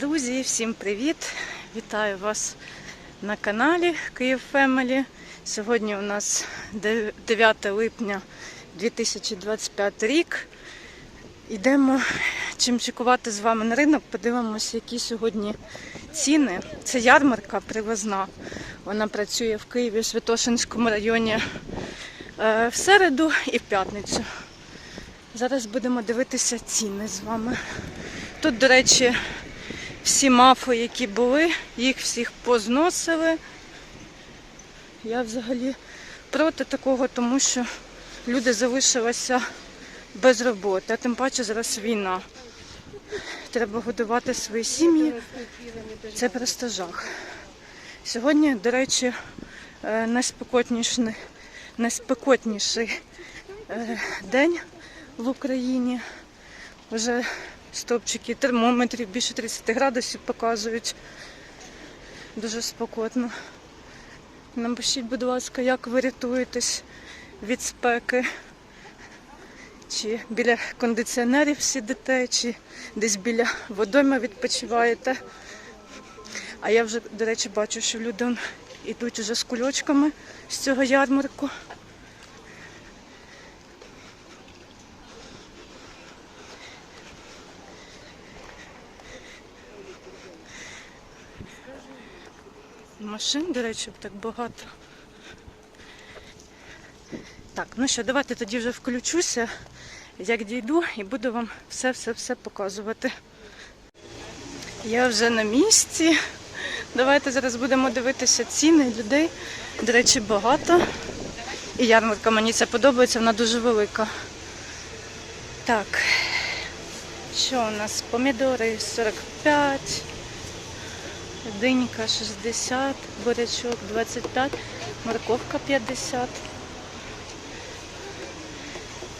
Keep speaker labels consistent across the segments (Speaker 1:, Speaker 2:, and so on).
Speaker 1: Друзі, всім привіт! Вітаю вас на каналі Київ Фемелі. Сьогодні у нас 9 липня 2025 рік. Йдемо чимчикувати з вами на ринок, подивимося, які сьогодні ціни. Це ярмарка привозна. Вона працює в Києві, в Святошинському районі е, в середу і в п'ятницю. Зараз будемо дивитися ціни з вами. Тут, до речі, всі мафи, які були, їх всіх позносили. Я взагалі проти такого, тому що люди залишилися без роботи, а тим паче зараз війна. Треба годувати свої сім'ї. Це просто жах. Сьогодні, до речі, е, найспекотніший, найспекотніший день в Україні. Вже стовпчики термометрів більше 30 градусів показують. Дуже спекотно. Напишіть, будь ласка, як ви рятуєтесь від спеки? Чи біля кондиціонерів сидите, чи десь біля водойми відпочиваєте. А я вже, до речі, бачу, що люди йдуть уже з кульочками з цього ярмарку. Машин, до речі, так багато. Так, ну що, давайте тоді вже включуся, як дійду, і буду вам все-все-все показувати. Я вже на місці. Давайте зараз будемо дивитися ціни людей. До речі, багато. І ярмарка мені це подобається, вона дуже велика. Так, що у нас? Помідори 45, динька 60, бурячок 25, морковка 50,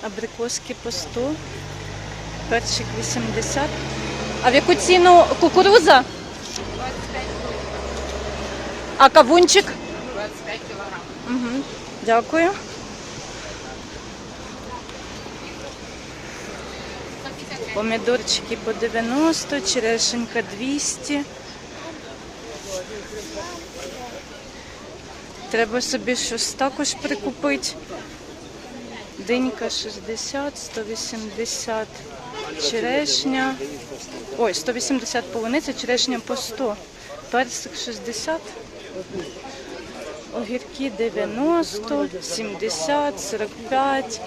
Speaker 1: абрикоски по 100, перчик 80. А в яку ціну кукуруза?
Speaker 2: 25
Speaker 1: А кавунчик?
Speaker 2: 25 кілограм.
Speaker 1: Угу. Дякую. Помідорчики по 90, черешенька 200. Треба собі щось також прикупити. Динька 60, 180 черешня. Ой, 180 полуниця, черешня по 100. Персик 60. Огірки 90, 70, 45,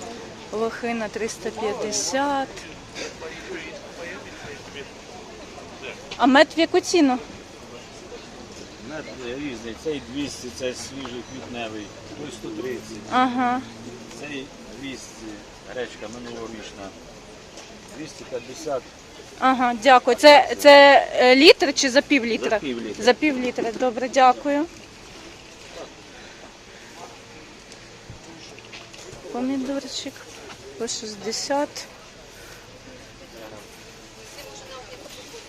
Speaker 1: лохина 350. А мед в яку ціну?
Speaker 3: Різний. Цей 200, це свіжий квітневий, той 130,
Speaker 1: Ага.
Speaker 3: цей 200, гречка минулорічна, 250,
Speaker 1: Ага, дякую. Це, це е, літр чи за пів літра?
Speaker 3: За пів літра.
Speaker 1: За пів літра. Добре, дякую. Помідорчик по 60.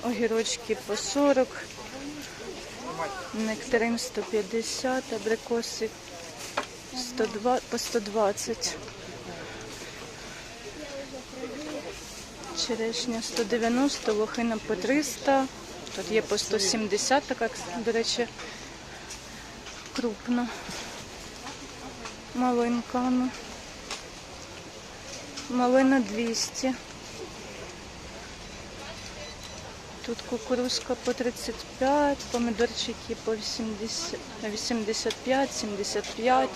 Speaker 1: Огірочки по 40. Нектарин 150, абрикоси 102, по 120. Черешня 190, лохина по 300. Тут є по 170, така, до речі, крупна. Малинка. ну. Малина 200. Тут кукурузка по 35, помідорчики по 80, 85, 75,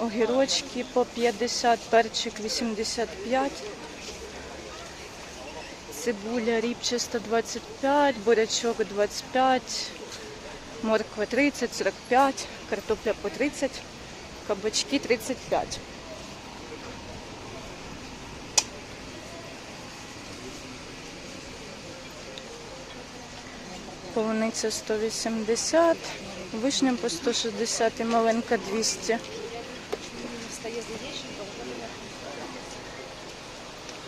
Speaker 1: огірочки по 50, перчик 85. Цибуля ріпчаста 25, бурячок 25, морква 30, 45, картопля по 30, кабачки 35. Полуниця 180, вишня по 160 і маленька 200.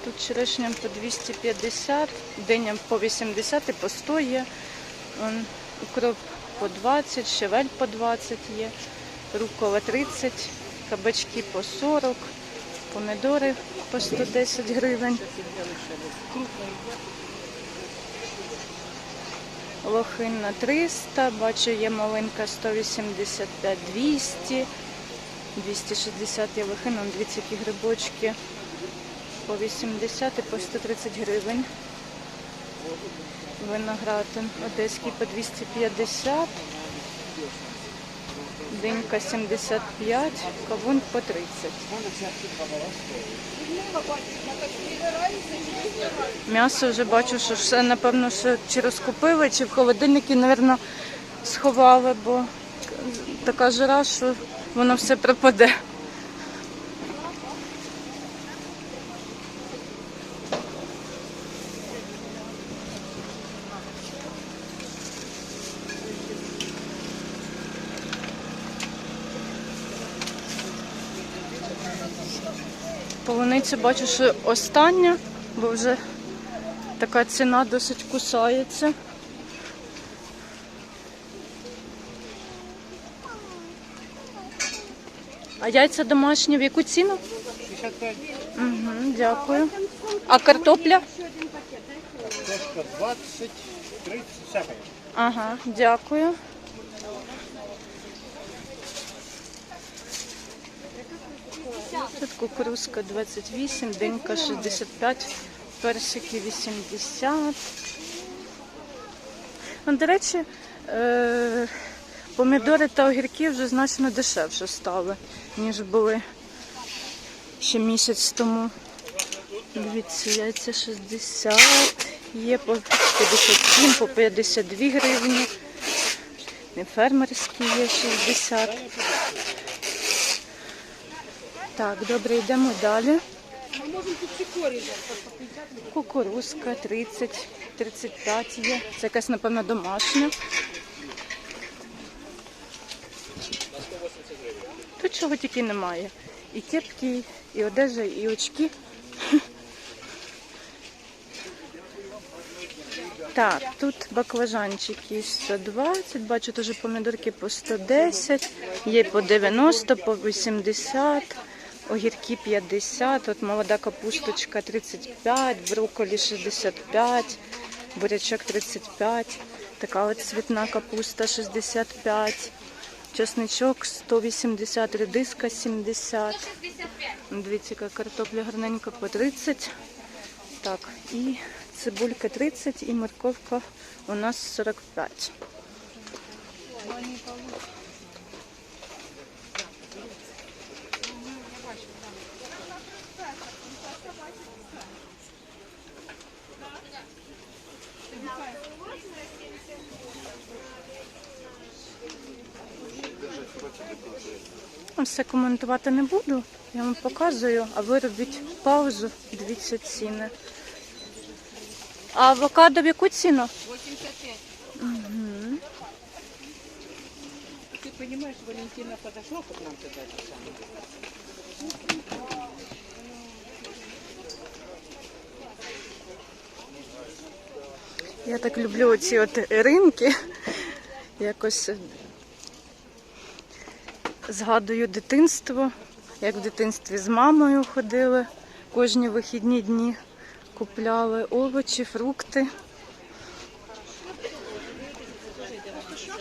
Speaker 1: Тут черешня по 250, диня по 80 і по 100 є. Укроп по 20, щавель по 20 є, рукола 30, кабачки по 40, помідори по 110 гривень. Лохина 300, бачу є малинка 185 200, 260 є лохина, дивіться, які грибочки по 80 і по 130 гривень. Виноградин одеський по 250, динька 75, кавун по 30. М'ясо вже бачу, що все, напевно, що чи розкупили, чи в холодильники, мабуть, сховали, бо така жара, що воно все пропаде. Полуниця бачу, що остання, бо вже така ціна досить кусається. А яйця домашні в яку ціну?
Speaker 4: 65,
Speaker 1: Угу, дякую. А картопля?
Speaker 4: кошка 20, 30, всякое.
Speaker 1: Ага, дякую. Тут кукурузка 28, динька 65, персики 80. Ну, до речі, е- помідори та огірки вже значно дешевше стали, ніж були ще місяць тому. Дивіться, яйця 60, є по 57, по 52 гривні. Не фермерські є 60. Так, добре, йдемо далі. Кукурузка 30, 35 є. Це якась, напевно, домашня. Тут чого тільки немає. І кепки, і одежа, і очки. Так, тут баклажанчики 120, бачу теж помідорки по 110, є по 90, по 80, огірки 50, от молода капусточка 35, брокколі 65, бурячок 35, така от цвітна капуста 65, чесничок 180, редиска 70. Дивіться, картопля гарненька по 30. Так, і цибулька 30 і морковка у нас 45. Ну, Все коментувати не буду. Я вам показую, а ви робіть паузу, дивіться ціни. А авокадо в яку ціну?
Speaker 2: 85.
Speaker 4: Ты понимаешь, Валентина подошла к нам тогда это.
Speaker 1: Я так люблю оці от ринки. Якось згадую дитинство, як в дитинстві з мамою ходили кожні вихідні дні, купляли овочі, фрукти.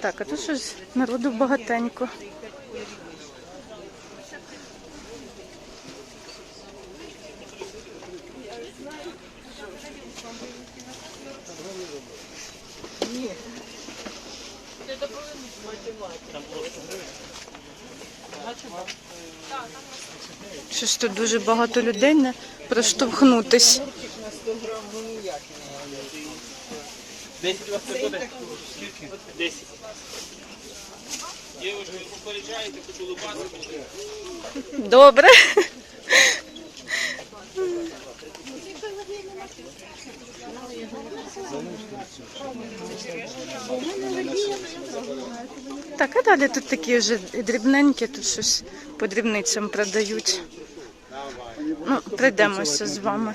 Speaker 1: Так, а тут щось народу багатенько. Щось тут дуже багато людей не проштовхнутись.
Speaker 3: 10 у вас це буде? Скільки? 10. Дівчатки, попереджаєте, хочу лупати буде.
Speaker 1: Добре. Так, а далі тут такі вже дрібненькі, тут щось по дрібницям продають. Ну, пройдемося з вами.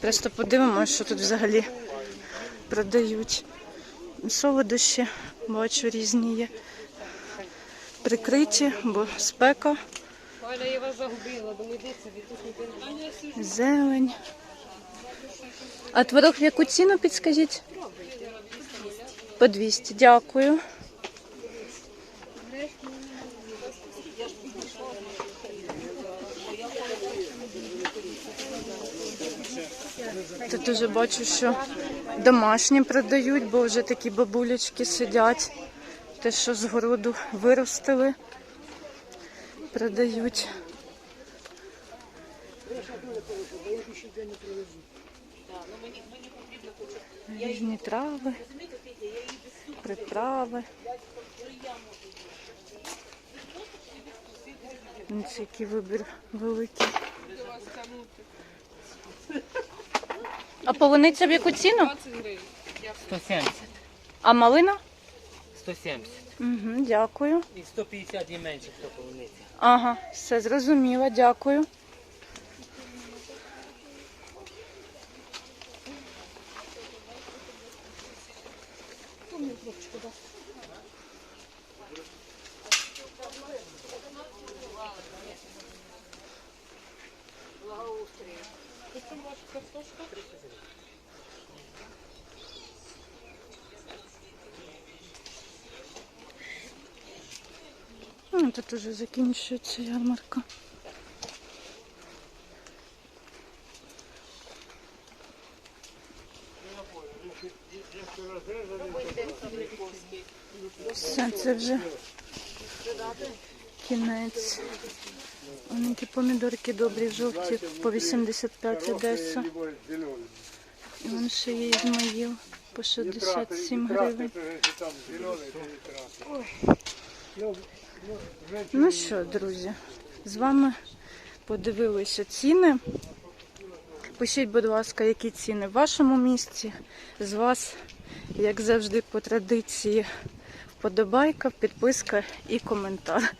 Speaker 1: Просто подивимося, що тут взагалі продають. Солодощі, бачу, різні є. Прикриті, бо спека. Зелень. А творог в яку ціну підскажіть? По 200, дякую. Тут уже бачу, що домашні продають, бо вже такі бабулечки сидять. Те, що з городу виростили, продають. Різні трави, приправи. Ось який вибір великий. А полуниця в яку ціну?
Speaker 4: 170.
Speaker 1: А малина?
Speaker 4: 170.
Speaker 1: Угу, дякую.
Speaker 4: І 150 і менше, хто полуниця.
Speaker 1: Ага, все зрозуміло, дякую. Ну, тут уже закінчується ярмарка. Все, це вже кінець. Вони які помідорки добрі, жовті, по 85 Одеса. І вон ще є Ізмаїл по 67 гривень. Ну що, друзі, з вами подивилися ціни. Пишіть, будь ласка, які ціни в вашому місті. З вас, як завжди, по традиції, вподобайка, підписка і коментар.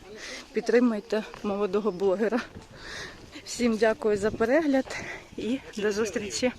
Speaker 1: Підтримуйте молодого блогера. Всім дякую за перегляд і до зустрічі.